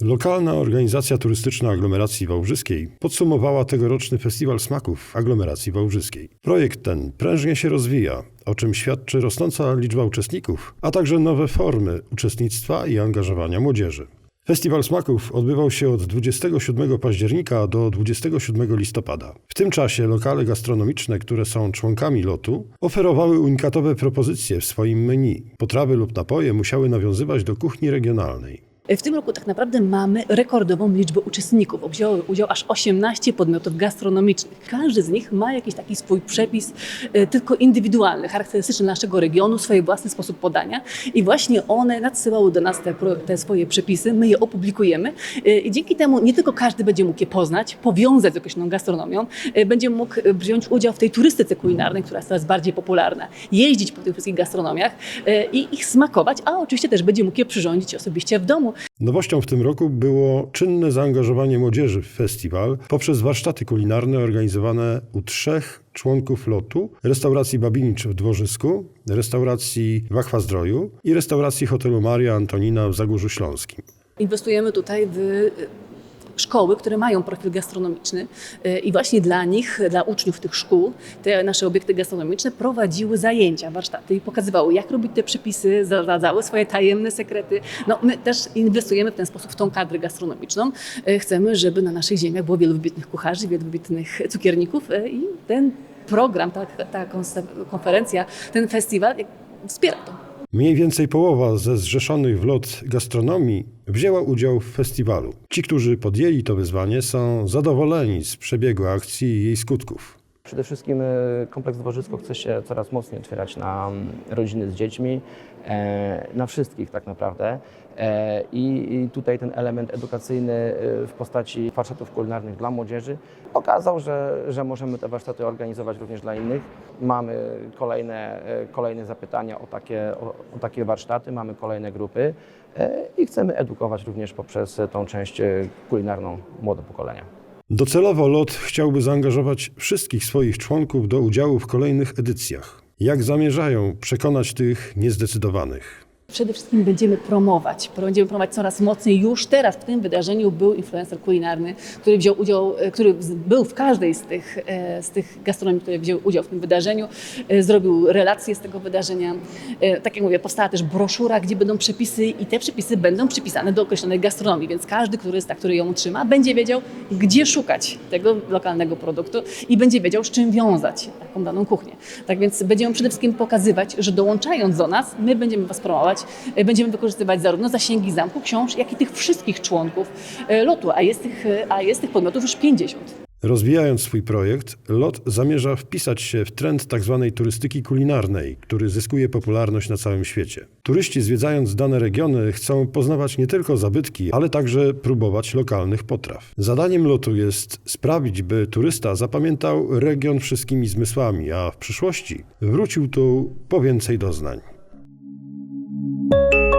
Lokalna organizacja turystyczna aglomeracji wałbrzyskiej podsumowała tegoroczny Festiwal Smaków aglomeracji wałbrzyskiej. Projekt ten prężnie się rozwija, o czym świadczy rosnąca liczba uczestników, a także nowe formy uczestnictwa i angażowania młodzieży. Festiwal Smaków odbywał się od 27 października do 27 listopada. W tym czasie lokale gastronomiczne, które są członkami lotu, oferowały unikatowe propozycje w swoim menu. Potrawy lub napoje musiały nawiązywać do kuchni regionalnej. W tym roku tak naprawdę mamy rekordową liczbę uczestników. Wzięło udział aż 18 podmiotów gastronomicznych. Każdy z nich ma jakiś taki swój przepis, e, tylko indywidualny, charakterystyczny naszego regionu, swój własny sposób podania. I właśnie one nadsyłały do nas te, te swoje przepisy, my je opublikujemy. e, I dzięki temu nie tylko każdy będzie mógł je poznać, powiązać z określoną gastronomią, e, będzie mógł wziąć udział w tej turystyce kulinarnej, która jest coraz bardziej popularna, jeździć po tych wszystkich gastronomiach i ich smakować, a oczywiście też będzie mógł je przyrządzić osobiście w domu. Nowością w tym roku było czynne zaangażowanie młodzieży w festiwal poprzez warsztaty kulinarne organizowane u trzech członków lotu restauracji Babinicz w Dworzysku, restauracji Wachwa Zdroju i restauracji hotelu Maria Antonina w Zagórzu Śląskim. Inwestujemy tutaj w szkoły, które mają profil gastronomiczny y, i właśnie dla nich, dla uczniów tych szkół, te nasze obiekty gastronomiczne prowadziły zajęcia, warsztaty i pokazywały, jak robić te przepisy, zdradzały swoje tajemne sekrety. No, my też inwestujemy w ten sposób w tą kadrę gastronomiczną. Y, Chcemy, żeby na naszych ziemiach było wielu wybitnych kucharzy, wielu wybitnych cukierników y, i ten program, ta, ta konferencja, ten festiwal wspiera to. Mniej więcej połowa ze zrzeszonych w lot gastronomii wzięła udział w festiwalu. Ci, którzy podjęli to wyzwanie, są zadowoleni z przebiegu akcji i jej skutków. Przede wszystkim e, kompleks Dworzysko chce się coraz mocniej otwierać na mm, rodziny z dziećmi, e, na wszystkich tak naprawdę. E, I tutaj ten element edukacyjny w postaci warsztatów kulinarnych dla młodzieży pokazał, że, że możemy te warsztaty organizować również dla innych. Mamy kolejne, kolejne zapytania o takie, o, o takie warsztaty, mamy kolejne grupy i chcemy edukować również poprzez tą część kulinarną młode pokolenia. Docelowo LOT chciałby zaangażować wszystkich swoich członków do udziału w kolejnych edycjach. Jak zamierzają przekonać tych niezdecydowanych? Przede wszystkim będziemy promować. Będziemy promować coraz mocniej. Już teraz w tym wydarzeniu był influencer kulinarny, który wziął udział, e, który był w każdej z tych, e, z tych gastronomii, które wzięły udział w tym wydarzeniu. E, Zrobił relacje z tego wydarzenia. Tak jak mówię, powstała też broszura, gdzie będą przepisy i te przepisy będą przypisane do określonej gastronomii, więc każdy turysta, który ją utrzyma, będzie wiedział, gdzie szukać tego lokalnego produktu i będzie wiedział, z czym wiązać taką daną kuchnię. Tak więc będziemy przede wszystkim pokazywać, że dołączając do nas, my będziemy Was promować, będziemy wykorzystywać zarówno zasięgi zamku, książ, jak i tych wszystkich członków e, lotu, a jest tych, a jest tych podmiotów już 50. Rozwijając swój projekt, LOT zamierza wpisać się w trend tzw. turystyki kulinarnej, który zyskuje popularność na całym świecie. Turyści zwiedzając dane regiony chcą poznawać nie tylko zabytki, ale także próbować lokalnych potraw. Zadaniem LOTu jest sprawić, by turysta zapamiętał region wszystkimi zmysłami, a w przyszłości wrócił tu po więcej doznań. Thank you.